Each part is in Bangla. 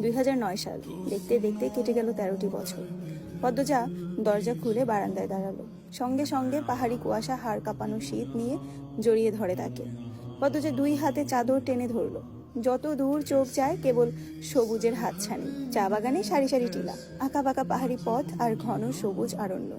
দুই হাজার নয় সাল। দেখতে দেখতে কেটে গেল তেরোটি বছর। পদ্মজা দরজা খুলে বারান্দায় দাঁড়াল। সঙ্গে সঙ্গে পাহাড়ি কুয়াশা, হাড় কাঁপানো শীত নিয়ে জড়িয়ে ধরে তাকে। পদ্মজা দুই হাতে চাদর টেনে ধরল। যত দূর চোখ যায়, কেবল সবুজের হাতছানি। চা বাগানে সারি সারি টিলা। আঁকা বাঁকা পাহাড়ি পথ আর ঘন সবুজ আরণ্য।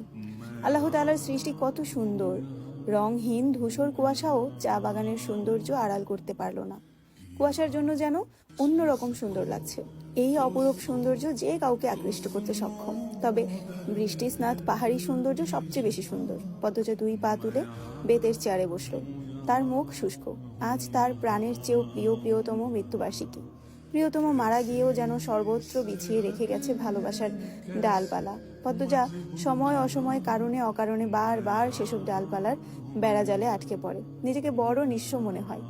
আল্লাহ তাআলার সৃষ্টি কত সুন্দর। রংহীন ধূসর কুয়াশাও চা বাগানের সৌন্দর্য আড়াল করতে পারল না। কুয়াশার জন্য যেন অন্যরকম সুন্দর লাগছে। এই অপরূপ সৌন্দর্য যে কাউকে আকৃষ্ট করতে সক্ষম। তবে বৃষ্টি, স্নাত, পাহাড়ি সৌন্দর্য সবচেয়ে বেশি সুন্দর। পদ্মজা দুই পা তুলে বেতের চেয়ারে বসল। তার মুখ শুষ্ক। আজ তার প্রাণের চেয়েও প্রিয় প্রিয়তম মৃত্যুবার্ষিকী। প্রিয়তম মারা গিয়েও যেন সর্বত্র বিছিয়ে রেখে গেছে ভালোবাসার ডালপালা। পদ্মজা সময় অসময় কারণে অকারণে বারবার সেসব ডালপালার বেড়াজালে আটকে পড়ে। নিজেকে বড় নিঃস্ব মনে হয়।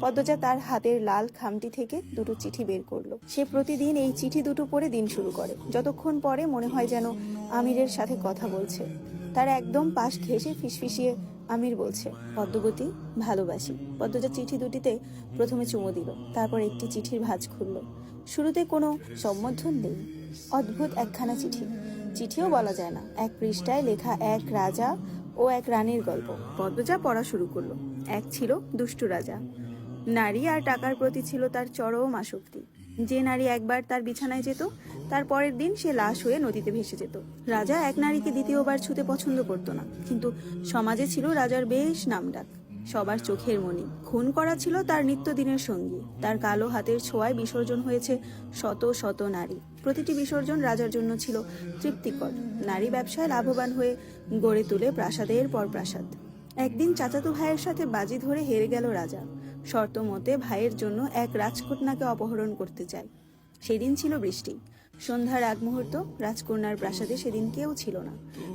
পদ্মজা তার হাতের লাল খামটি থেকে দুটো চিঠি বের করল। সে প্রতিদিন এই চিঠি দুটো পড়ে দিন শুরু করে। যতক্ষণ পরে মনে হয় যেন আমিরের সাথে কথা বলছে। তার একদম পাশ ঘেসে ফিসফিসিয়ে আমির বলছে, পদ্মবতী, ভালোবাসি। পদ্মজা চিঠি দুটিতে প্রথমে চুমো দিল, তারপর একটি চিঠির ভাঁজ খুলল। শুরুতে কোনো সম্বোধন নেই। অদ্ভুত একখানা চিঠি। চিঠিও বলা যায় না। এক পৃষ্ঠায় লেখা এক রাজা ও এক রানীর গল্প। পদ্মজা পড়া শুরু করল। এক ছিল দুষ্টু রাজা। নারী আর টাকার প্রতি ছিল তার চরম আসক্তি। যে নারী একবার তার বিছানায় যেত, তার পরের দিন সে লাশ হয়ে নদীতে ভেসে যেত। রাজা এক নারীকে দ্বিতীয়বার ছুতে পছন্দ করত না, কিন্তু সমাজে ছিল রাজার বেশ নামডাক সবার চোখের মণি খুন করা ছিল তার নিত্যদিনের সঙ্গী। তার কালো হাতের ছোঁয়ায় বিসর্জন হয়েছে শত শত নারী। প্রতিটি বিসর্জন রাজার জন্য ছিল তৃপ্তিকর। নারী ব্যবসায় লাভবান হয়ে গড়ে তুলে প্রাসাদের পর প্রাসাদ। একদিন চাচাতো ভাইয়ের সাথে বাজি ধরে হেরে গেল রাজা। শর্ত মতে ভাইয়ের জন্য এক রাজকন্যাকে অপহরণ করতে চায়। সেদিন ছিল বৃষ্টি। সন্ধ্যার আগ মুহূর্ত, রাজকন্যার প্রাসাদে সেদিন কেউ ছিল না।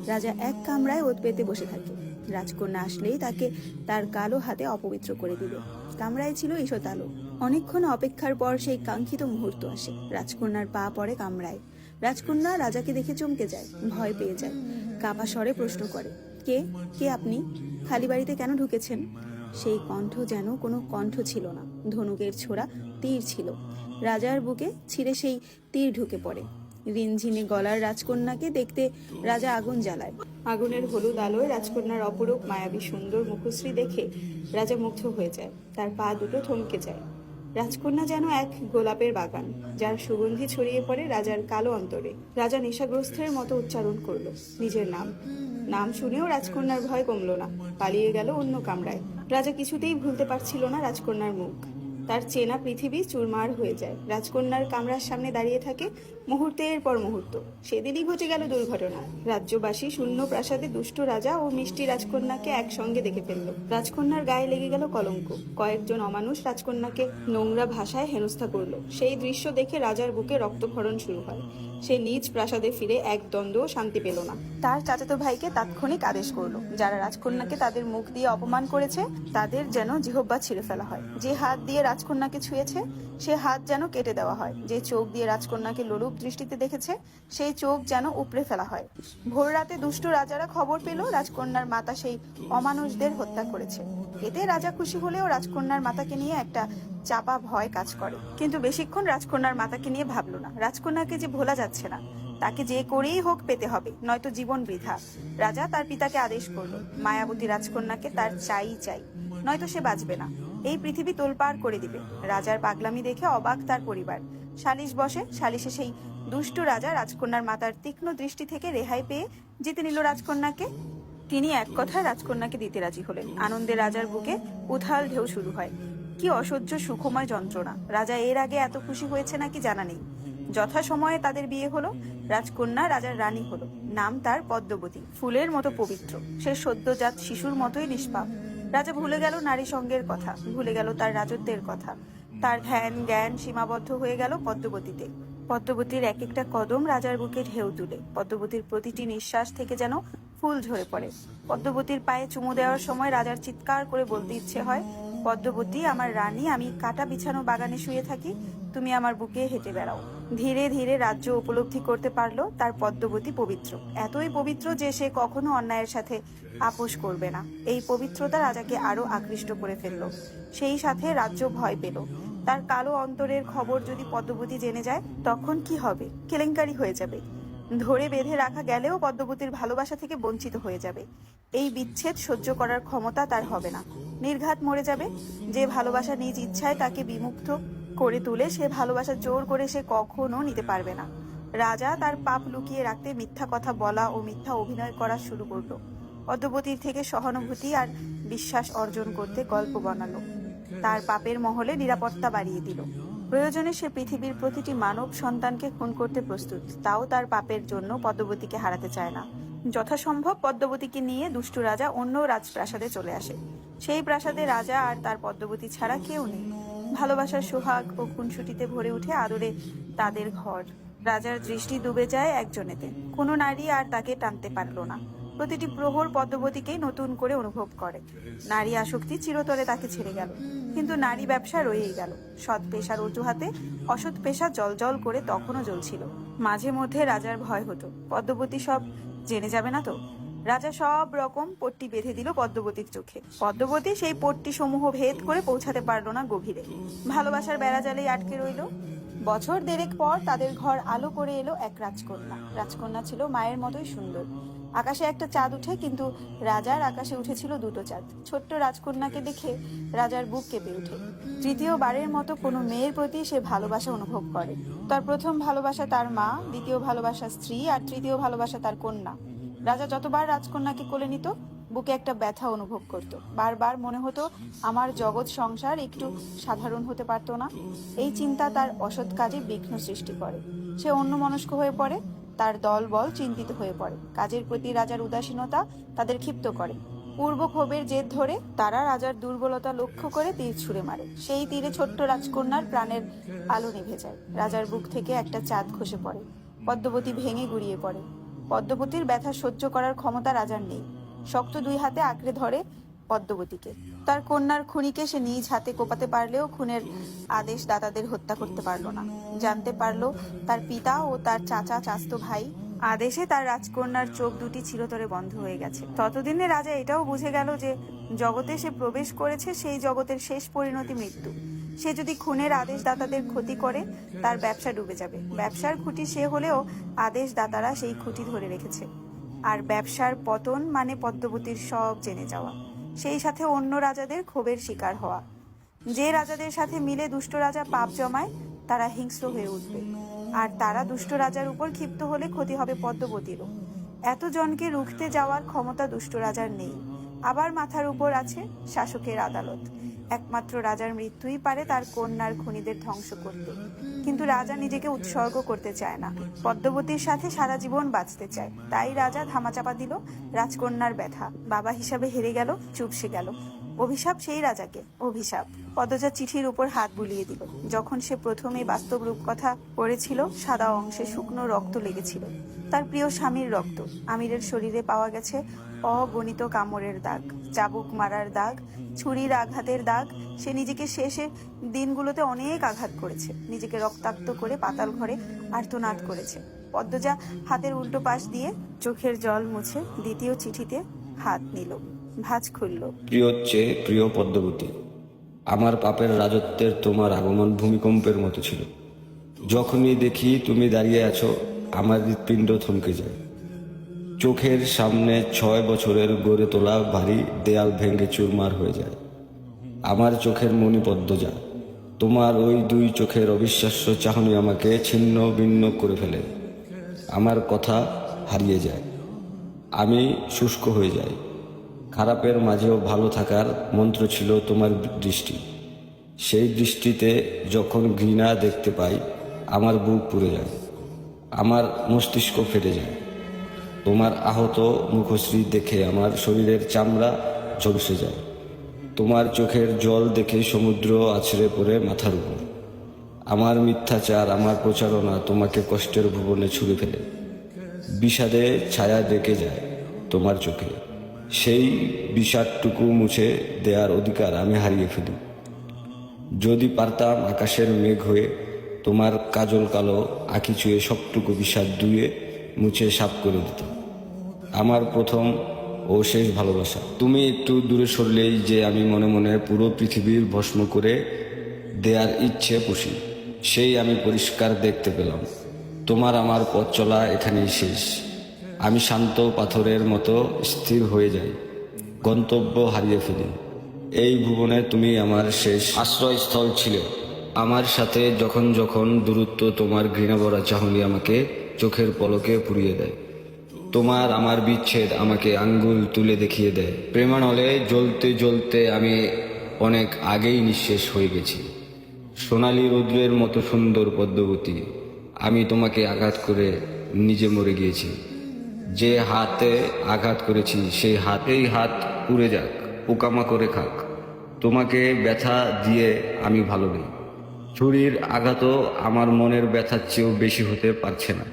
রাজা এক কামরায় ওত পেতে বসে থাকে। রাজকন্যা আসলেই তাকে তার কালো হাতে অপবিত্র করে দিবে। কামরায় ছিল ঈশত আলো। অনেকক্ষণ অপেক্ষার পর সেই কাঙ্ক্ষিত মুহূর্ত আসে। রাজকন্যার পা পড়ে কামরায়। রাজকন্যা রাজাকে দেখে চমকে যায়, ভয় পেয়ে যায়। কাপা স্বরে প্রশ্ন করে, কে? কে আপনি? খালি বাড়িতে কেন ঢুকেছেন? সেই কণ্ঠ যেন কোনো কণ্ঠ ছিল না। ধনুকের ছোড়া তীর ছিল। রাজার বুকে ছিঁড়ে সেই তীর ঢুকে পড়ে। রিনঝিনে গলার রাজকন্যাকে দেখতে রাজা আগুন জ্বালায়। আগুনের হলুদ আলোয় রাজকন্যার অপরূপ, মায়াবী, সুন্দর মুখশ্রী দেখে রাজা মুগ্ধ হয়ে যায়। তার পা দুটো থমকে যায়। রাজকন্যা যেন এক গোলাপের বাগান, যার সুগন্ধি ছড়িয়ে পড়ে রাজার কালো অন্তরে। রাজা নেশাগ্রস্তের মতো উচ্চারণ করল, নিজের নাম। নাম শুনেও রাজকন্যার ভয় কমল না। পালিয়ে গেল অন্য কামরায়। রাজা কিছুতেই ভুলতে পারছিল না রাজকন্যার মুখ। তার চেনা পৃথিবী চুরমার হয়ে যায়। রাজকন্যার কামরার সামনে দাঁড়িয়ে থাকে মুহূর্তের পর মুহূর্ত। সেদিনই ঘটে গেল দুর্ঘটনা। রাজ্যবাসী শূন্য প্রাসাদে দুষ্ট রাজা ও মিষ্টি রাজকন্যাকে একসঙ্গে দেখে ফেলল। রাজকন্যার গায়ে লেগে গেল কলঙ্ক। কয়েকজন অমানুষ রাজকন্যাকে নোংরা ভাষায় হেনস্থা করল। সেই দৃশ্য দেখে রাজার বুকে রক্তক্ষরণ শুরু হয়। সে নিজ প্রাসাদে ফিরে এক দ্বন্দ্ব শান্তি পেল না। তার চাচাতো ভাইকে তাৎক্ষণিক আদেশ করল। যারা রাজকন্যাকে তাদের মুখ দিয়ে অপমান করেছে, তাদের যেন জিহব্বা ছিঁড়ে ফেলা হয়। যে হাত দিয়ে রাজকন্যাকে ছুঁয়েছে, সে হাত যেন কেটে দেওয়া হয়। যে চোখ দিয়ে রাজকন্যাকে লোলুপ দৃষ্টিতে দেখেছে, সেই চোখ যেন উপড়ে ফেলা হয়। ভোর রাতে দুষ্টু রাজারা খবর পেল, রাজকন্যার মাতা সেই অমানুষদের হত্যা করেছে। এতে রাজা খুশি হলেও রাজকন্যার মাতাকে নিয়ে একটা চাপা ভয় কাজ করে। কিন্তু বেশিক্ষণ রাজকন্যার মাতাকে নিয়ে ভাবলো না। রাজকন্যাকে যে ভোলা যাচ্ছে না, তাকে যে করেই হোক পেতে হবে, নয়তো জীবন বৃথা। রাজা তার পিতাকে আদেশ করল, মায়াবতী রাজকন্যাকে তার চাই চাই, নয়তো সে বাঁচবে না। এই পৃথিবী তোলপাড় করে দিবে। রাজার পাগলামি দেখে অবাক তার পরিবার। সালিশ বসে, সালিশে সেই দুষ্ট রাজা রাজকন্যার মাতার তীক্ষ্ণ দৃষ্টি থেকে রেহাই পেয়ে জিতে নিল রাজকন্যাকে। তিনি এক কথায় রাজকন্যাকে দিতে রাজি হলেন। আনন্দে রাজার বুকে উথাল ঢেউ শুরু হয়। কি অসহ্য সুখময় যন্ত্রণা। রাজা এর আগে এত খুশি হয়েছে নাকি জানা নেই। যথাসময়ে তাদের বিয়ে হলো, রাজকন্যা রাজার রানী হলো। নাম তার পদ্মবতী, ফুলের মতো পবিত্র। সে সদ্যজাত শিশুর মতোই নিষ্পাপ। রাজা ভুলে গেল নারী সঙ্গের কথা, ভুলে গেল তার রাজত্বের কথা। তার ধ্যান, জ্ঞান সীমাবদ্ধ হয়ে গেল পদ্মবতীতে। পদ্মবতীর এক একটা কদম রাজার বুকে ঢেউ তুলে। পদ্মবতীর প্রতিটি নিঃশ্বাস থেকে যেন ফুল ঝরে পড়ে। পদ্মবতীর পায়ে চুমু দেওয়ার সময় রাজার চিৎকার করে বলতে ইচ্ছে হয় পদ্মবতী, আমার রানী, আমি কাটা বিছানো বাগানে শুয়ে থাকি। তুমি আমার বুকে হেঁটে বেড়াও। ধীরে ধীরে রাজ্য উপলব্ধি করতে পারল তার পদ্মবতী পবিত্র। এতই পবিত্র যে সে কখনো অন্যায়ের সাথে আপোষ করবে না। এই পবিত্রতা রাজাকে আরও আকৃষ্ট করে ফেলল। সেই সাথে রাজ্য ভয় পেল। তার কালো অন্তরের খবর যদি পদ্মবতী জেনে যায়, তখন কি হবে? কেলেঙ্কারি হয়ে যাবে। ধরে বেঁধে রাখা গেলেও পদ্মবতীর ভালোবাসা থেকে বঞ্চিত হয়ে যাবে। এই বিচ্ছেদ সহ্য করার ক্ষমতা তার হবে না। নির্ঘাত মরে যাবে। যে ভালোবাসা নিজ ইচ্ছায় তাকে বিমুক্ত করে তুলে, সে ভালোবাসা জোর করে সে কখনো নিতে পারবে না। রাজা তার পাপ লুকিয়ে রাখতে মিথ্যা কথা বলা ও মিথ্যা অভিনয় করা শুরু করল। পদ্মবতীর থেকে সহানুভূতি আর বিশ্বাস অর্জন করতে গল্প বানালো। তার পাপের মহলে নিরাপত্তা বাড়িয়ে দিল। প্রয়োজনে সে পৃথিবীর প্রতিটি মানব সন্তানকে খুন করতে প্রস্তুত। তাও তার পাপের জন্য পদ্মবতীকে হারাতে চায় না। যথাসম্ভব পদ্মবতীকে নিয়ে দুষ্টু রাজা অন্য রাজপ্রাসাদে চলে আসে। সেই প্রাসাদে রাজা আর তার পদ্মবতী ছাড়া কেউ নেই। ভালোবাসার সোহাগ ও খুনসুটিতে ভরে উঠে আদরে তাদের ঘর। রাজার দৃষ্টি ডুবে যায় একজনেতে। কোনো নারী আর তাকে টানতে পারল না। প্রতিটি প্রহর পদ্মবতীকেই নতুন করে অনুভব করে। নারী আসক্তি চিরতরে তাকে ছেড়ে গেল। কিন্তু নারী ব্যবসা রয়েই গেল। সৎ পেশার অজুহাতে অসৎ পেশা জলজল করে তখনও জ্বলছিল। মাঝে মধ্যে রাজার ভয় হতো। পদ্মবতী সব জেনে যাবে না তো? রাজা সব রকম পট্টি বেঁধে দিল পদ্মবতীর চোখে। পদ্মবতী সেই পট্টি সমূহ ভেদ করে পৌঁছাতে পারল না গভীরে। ভালোবাসার বেড়াজালেই আটকে রইল। বছর দেড়েক পর তাদের ঘর আলো করে এলো এক রাজকন্যা। রাজকন্যা ছিল মায়ের মতোই সুন্দর। আকাশে একটা চাঁদ উঠে, কিন্তু রাজার আকাশে উঠেছিল দুটো চাঁদ। ছোট্ট রাজকন্যাকে দেখে রাজার বুক কেঁপে ওঠে। তৃতীয়বারের মতো কোনো মেয়ের প্রতি সে ভালোবাসা অনুভব করে। তার প্রথম ভালোবাসা তার মা, দ্বিতীয় ভালোবাসা স্ত্রী, আর তৃতীয় ভালোবাসা তার কন্যা। রাজা যতবার রাজকন্যাকে কোলে নিত, বুকে একটা ব্যথা অনুভব করত। বারবার মনে হতো, আমার জগৎ সংসার একটু সাধারণ হতে পারতো না। এই চিন্তা তার অসৎ কাজে বিঘ্ন সৃষ্টি করে। সে অন্য মনস্ক হয়ে পড়ে তার দলবল চিন্তিত হয়ে পড়ে। কাজের প্রতি রাজার উদাসীনতা তাদের ক্ষিপ্ত করে। পূর্ব ক্ষোভের জেদ ধরে তারা রাজার দুর্বলতা লক্ষ্য করে তীর ছুঁড়ে মারে। সেই তীরে ছোট্ট রাজকন্যার প্রাণের আলো নিভে যায়। রাজার বুক থেকে একটা চাঁদ খসে পড়ে। পদ্মবতী ভেঙে গুড়িয়ে পড়ে। পদ্মবতীর ব্যথা সহ্য করার ক্ষমতা রাজার নেই। শক্ত দুই হাতে আঁকড়ে ধরে পদ্মবতীকে। তার কন্যার খুনিকে সে নিজ হাতে কোপাতে পারলেও খুনের আদেশ দাতাদের হত্যা করতে পারল না। জানতে পারল তার পিতা ও তার চাচা, চাস্তো ভাই আদেশে তার রাজকন্যার চোখ দুটি চিরতরে বন্ধ হয়ে গেছে। ততদিনে রাজা এটাও বুঝে গেল যে জগতে সে প্রবেশ করেছে, সেই জগতের শেষ পরিণতি মৃত্যু। সে যদি খুনের আদেশ দাতাদের ক্ষতি করে, তার ব্যবসা ডুবে যাবে। ব্যবসার খুঁটি সে হলেও আদেশ দাতারা সেই খুঁটি ধরে রেখেছে। আর ব্যবসার পতন মানে পদ্মবতীর সব জেনে যাওয়া। সেই সাথে অন্য রাজাদের ক্ষোভের শিকার হওয়া। যে রাজাদের সাথে মিলে দুষ্ট রাজা পাপ জমায়, তারা হিংস্র হয়ে উঠবে। আর তারা দুষ্ট রাজার উপর ক্ষিপ্ত হলে ক্ষতি হবে পদ্মবতীরও। এত জনকে রুখতে যাওয়ার ক্ষমতা দুষ্ট রাজার নেই। আবার মাথার উপর আছে শাসকের আদালত। একমাত্র রাজার মৃত্যুই পারে তার কন্যার খুনিদের ধ্বংস করতে। কিন্তু রাজা নিজেকে উৎসর্গ করতে চায় না। পদ্মবতীর সাথে সারা জীবন বাঁচতে চায়। তাই রাজা ধামাচাপা দিল, রাজকন্যার ব্যথা। বাবা হিসাবে হেরে গেল, চুপসে গেল। অভিশাপ সেই রাজাকে, অভিশাপ। পদজা চিঠির উপর হাত বুলিয়ে দিল। যখন সে প্রথমে বাস্তব রূপকথা পড়েছিল, সাদা অংশে শুকনো রক্ত লেগেছিল। তার প্রিয় স্বামীর রক্ত। আমিরের শরীরে পাওয়া গেছে অগণিত কামড়ের দাগ, চাবুক মারার দাগ, ছুরির আঘাতের দাগ। সে নিজেকে শেষে দিনগুলোতে অনেক আঘাত করেছে। নিজেকে রক্তাক্ত করে পাতাল ঘরে আর্তনাদ করেছে। পদ্মজা হাতের উল্টো পাশ দিয়ে চোখের জল মুছে দ্বিতীয় চিঠিতে হাত নিল। ভাঁজ খুলল। প্রিয় হচ্ছে প্রিয় পদ্মবতী, আমার পাপের রাজত্বের তোমার আগমন ভূমিকম্পের মতো ছিল। যখনই দেখি তুমি দাঁড়িয়ে আছো আমার হৃৎপিণ্ড থমকে যায়। চোখের সামনে ছয় বছরের গড়ে তোলা ভারী দেয়াল ভেঙে চুরমার হয়ে যায়। আমার চোখের মণি পদ্মজা তোমার ওই দুই চোখের অবিশ্বাস্য চাহনি আমাকে ছিন্ন ভিন্ন করে ফেলে। আমার কথা হারিয়ে যায়। আমি শুষ্ক হয়ে যাই। খারাপের মাঝেও ভালো থাকার মন্ত্র ছিল তোমার দৃষ্টি। সেই দৃষ্টিতে যখন ঘৃণা দেখতে পাই, আমার বুক পুড়ে যায়। আমার মস্তিষ্ক ফেটে যায়। তোমার আহত মুখশ্রী দেখে আমার শরীরের চামড়া ঝলসে যায়। তোমার চোখের জল দেখে সমুদ্র আছড়ে পড়ে মাথার উপর। আমার মিথ্যাচার, আমার প্রচারণা তোমাকে কষ্টের ভুবনে ছুঁড়ে ফেলে। বিষাদে ছায়া ডেকে যায় তোমার চোখে। সেই বিষাদটুকু মুছে দেওয়ার অধিকার আমি হারিয়ে ফেলি। যদি পারতাম আকাশের মেঘ হয়ে তোমার কাজল কালো আঁকি চুয়ে সবটুকু বিষাদ দুয়ে মুছে সাফ করে দিত। আমার প্রথম ও শেষ ভালোবাসা। তুমি একটু দূরে সরলেই যে আমি মনে মনে পুরো পৃথিবীর ভস্ম করে দেয়ার ইচ্ছে পুষি, সেই আমি পরিষ্কার দেখতে পেলাম। তোমার আমার পথ চলা এখানেই শেষ। আমি শান্ত পাথরের মতো স্থির হয়ে যাই, গন্তব্য হারিয়ে ফেলি। এই ভুবনে তুমি আমার শেষ আশ্রয়স্থল ছিলে। আমার সাথে যখন যখন দূরত্ব তোমার ঘৃণাভরা চাহনি আমাকে চোখের পলকে পুড়িয়ে দেয়। তোমার আমার বিচ্ছেদ আমাকে আঙ্গুল তুলে দেখিয়ে দেয়। প্রেমানলে জ্বলতে জ্বলতে আমি অনেক আগেই নিঃশেষ হয়ে গেছি। সোনালি রৌদ্রের মতো সুন্দর পদ্মবতী, আমি তোমাকে আঘাত করে নিজে মরে গিয়েছি। যে হাতে আঘাত করেছি, সেই হাতেই হাত পুড়ে যাক পোকামা করে খাক। তোমাকে ব্যথা দিয়ে আমি ভালো নেই। ছুরির আঘাতও আমার মনের ব্যথার চেয়েও বেশি হতে পারছে না।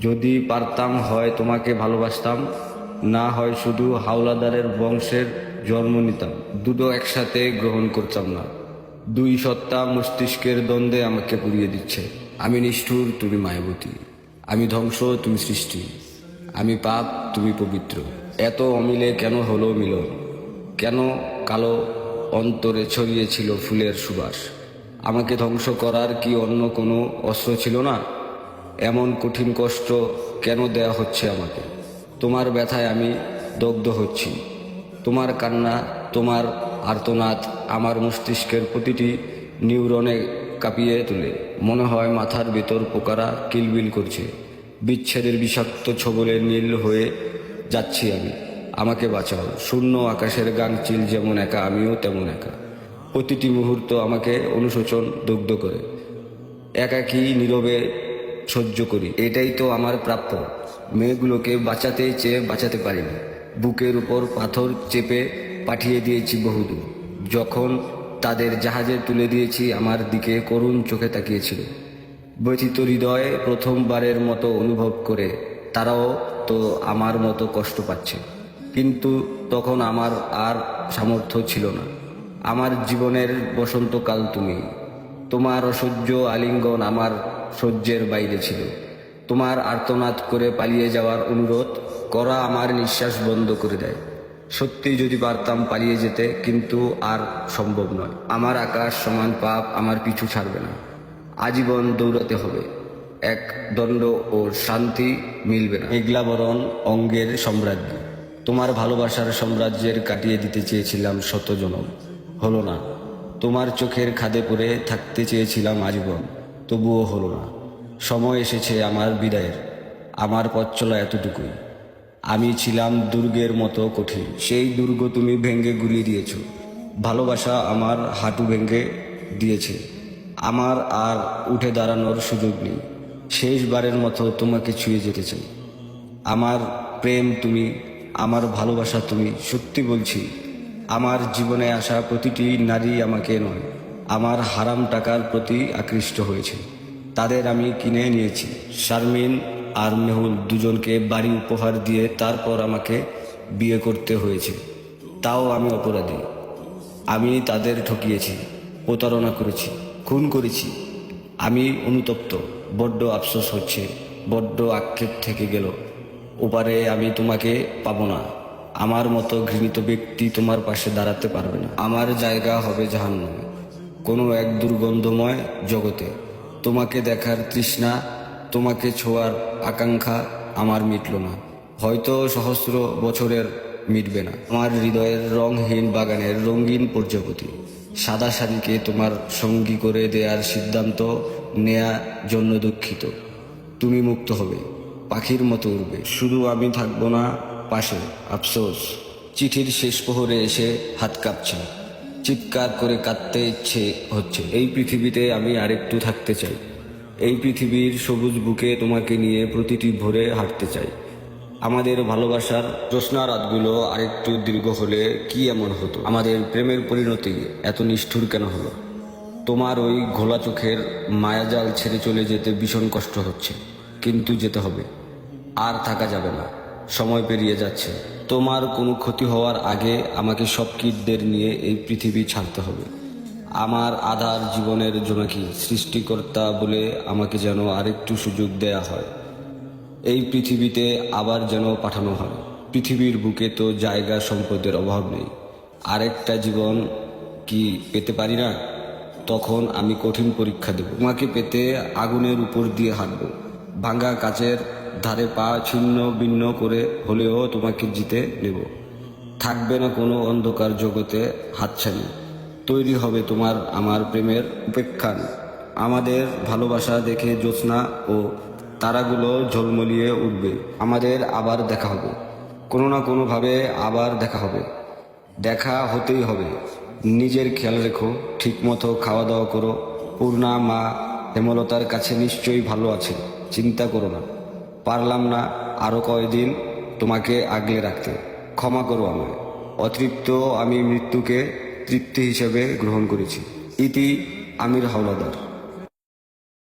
যদি পারতাম, হয় তোমাকে ভালোবাসতাম, না হয় শুধু হাওলাদারের বংশের জন্ম নিতাম। দুটো একসাথে গ্রহণ করতাম না। দুই সত্তা মস্তিষ্কের দ্বন্দ্বে আমাকে পুড়িয়ে দিচ্ছে। আমি নিষ্ঠুর, তুমি মায়াবতী। আমি ধ্বংস, তুমি সৃষ্টি। আমি পাপ, তুমি পবিত্র। এত অমিলে কেন হলো মিলন? কেন কালো অন্তরে ছড়িয়েছিল ফুলের সুবাস? আমাকে ধ্বংস করার কি অন্য কোনো অস্ত্র ছিল না? এমন কঠিন কষ্ট কেন দেয়া হচ্ছে আমাকে? তোমার ব্যথায় আমি দগ্ধ হচ্ছি। তোমার কান্না, তোমার আর্তনাদ আমার মস্তিষ্কের প্রতিটি নিউরনে কাঁপিয়ে তোলে। মনে হয় মাথার ভেতর পোকারা কিলবিল করছে। বিচ্ছেদের বিষাক্ত ছবলে নীল হয়ে যাচ্ছি আমি। আমাকে বাঁচাও। শূন্য আকাশের গান চিল যেমন একা, আমিও তেমন একা। প্রতিটি মুহূর্ত আমাকে অনুশোচন, দগ্ধ করে। একাকী নীরবে সহ্য করি। এটাই তো আমার প্রাপ্য। মেয়েগুলোকে বাঁচাতে চেয়ে বাঁচাতে পারিনি। বুকের উপর পাথর চেপে পাঠিয়ে দিয়েছি বহুদূর। যখন তাদের জাহাজে তুলে দিয়েছি, আমার দিকে করুণ চোখে তাকিয়েছিল। ব্যথিত হৃদয়ে প্রথমবারের মতো অনুভব করে তারাও তো আমার মতো কষ্ট পাচ্ছে। কিন্তু তখন আমার আর সামর্থ্য ছিল না। আমার জীবনের বসন্তকাল তুমি। তোমার অসহ্য আলিঙ্গন আমার সহ্যের বাইরে ছিল। তোমার আর্তনাদ করে পালিয়ে যাওয়ার অনুরোধ করা আমার নিঃশ্বাস বন্ধ করে দেয়। সত্যি যদি পারতাম পালিয়ে যেতে, কিন্তু আর সম্ভব নয়। আমার আকাশ সমান পাপ আমার পিছু ছাড়বে না। আজীবন দৌড়াতে হবে। এক দণ্ড ও শান্তি মিলবে না। মেঘলাবরণ অঙ্গের সাম্রাজ্য তোমার ভালোবাসার সাম্রাজ্যের কাটিয়ে দিতে চেয়েছিলাম শত জনম হলো না। তোমার চোখের খাদে পড়ে থাকতে চেয়েছিলাম আজীবন, তবুও হলো না। সময় এসেছে আমার বিদায়ের। আমার পথ চলা এতটুকুই। আমি ছিলাম দুর্গের মতো কঠিন। সেই দুর্গ তুমি ভেঙে গুলিয়ে দিয়েছ। ভালোবাসা আমার হাঁটু ভেঙে দিয়েছে। আমার আর উঠে দাঁড়ানোর সুযোগ নেই। শেষবারের মতো তোমাকে ছুঁয়ে যেতে চাই। আমার প্রেম তুমি, আমার ভালোবাসা তুমি, সত্যি বলছি আমার জীবনে আসা প্রতিটি নারী আমাকে নয়, আমার হারাম টাকার প্রতি আকৃষ্ট হয়েছে। তাদের আমি কিনে নিয়েছি। শারমিন আর মেহুল দুজনকে বাড়ি উপহার দিয়ে তারপর আমাকে বিয়ে করতে হয়েছে। তাও আমি অপরাধী। আমি তাদের ঠকিয়েছি, প্রতারণা করেছি, খুন করেছি। আমি অনুতপ্ত, বড্ড আফসোস হচ্ছে, বড্ড আক্ষেপ থেকে গেল। ওপারে আমি তোমাকে পাবো না। আমার মতো ঘৃণিত ব্যক্তি তোমার পাশে দাঁড়াতে পারবে না। আমার জায়গা হবে জাহান্নামে, কোনো এক দুর্গন্ধময় জগতে। তোমাকে দেখার তৃষ্ণা, তোমাকে ছোঁয়ার আকাঙ্ক্ষা আমার মিটল না। হয়তো সহস্র বছরের মিটবে না। আমার হৃদয়ের রংহীন বাগানের রঙিন প্রজাপতি সাদা শাড়িকে তোমার সঙ্গী করে দেওয়ার সিদ্ধান্ত নেয়া জন্য দুঃখিত তুমি মুক্ত হবে, পাখির মতো উড়বে। শুধু আমি থাকব না পাশে, আফসোস। চিঠির শেষ প্রহরে এসে হাত কাঁপছে। চিৎকার করে কাঁদতে ইচ্ছে হচ্ছে। এই পৃথিবীতে আমি আরেকটু থাকতে চাই। এই পৃথিবীর সবুজ বুকে তোমাকে নিয়ে প্রতিটি ভোরে হাঁটতে চাই। আমাদের ভালোবাসার জ্যোৎস্না রাতগুলো আরেকটু দীর্ঘ হলে কি এমন হতো? আমাদের প্রেমের পরিণতি এত নিষ্ঠুর কেন হলো? তোমার ওই ঘোলা চোখের মায়াজাল ছেড়ে চলে যেতে ভীষণ কষ্ট হচ্ছে। কিন্তু যেতে হবে। আর থাকা যাবে না। সময় পেরিয়ে যাচ্ছে। তোমার কোনো ক্ষতি হওয়ার আগে আমাকে সব কিটদের নিয়ে এই পৃথিবী ছাড়তে হবে। আমার আধার জীবনের জোনাকি সৃষ্টিকর্তা বলে আমাকে যেন আরেকটু সুযোগ দেয়া হয়? এই পৃথিবীতে আবার যেন পাঠানো হয়। পৃথিবীর বুকে তো জায়গা সম্পদের অভাব নেই। আরেকটা জীবন কি পেতে পারি না? তখন আমি কঠিন পরীক্ষা দেব। তোমাকে পেতে আগুনের উপর দিয়ে হাঁটব। ভাঙ্গা কাচের ধারে পা ছিন্ন ভিন্ন করে হলেও তোমাকে জিতে নেব। থাকবে না কোনো অন্ধকার জগতে হাতছানি। তৈরি হবে তোমার আমার প্রেমের উপেক্ষান। আমাদের ভালোবাসা দেখে জ্যোৎস্না ও তারাগুলো ঝলমলিয়ে উঠবে। আমাদের আবার দেখা হবে। কোনো না কোনোভাবে আবার দেখা হবে। দেখা হতেই হবে। নিজের খেয়াল রেখো, ঠিকমতো খাওয়া দাওয়া করো। পূর্ণা, মা, হেমলতার কাছে নিশ্চয়ই ভালো আছে। চিন্তা করো না। পারলাম না আরও কয়দিন তোমাকে আগলে রাখতে। ক্ষমা করো আমায়। অতৃপ্ত আমি মৃত্যুকে তৃপ্তি হিসেবে গ্রহণ করেছি। ইতি আমির হাওলাদার।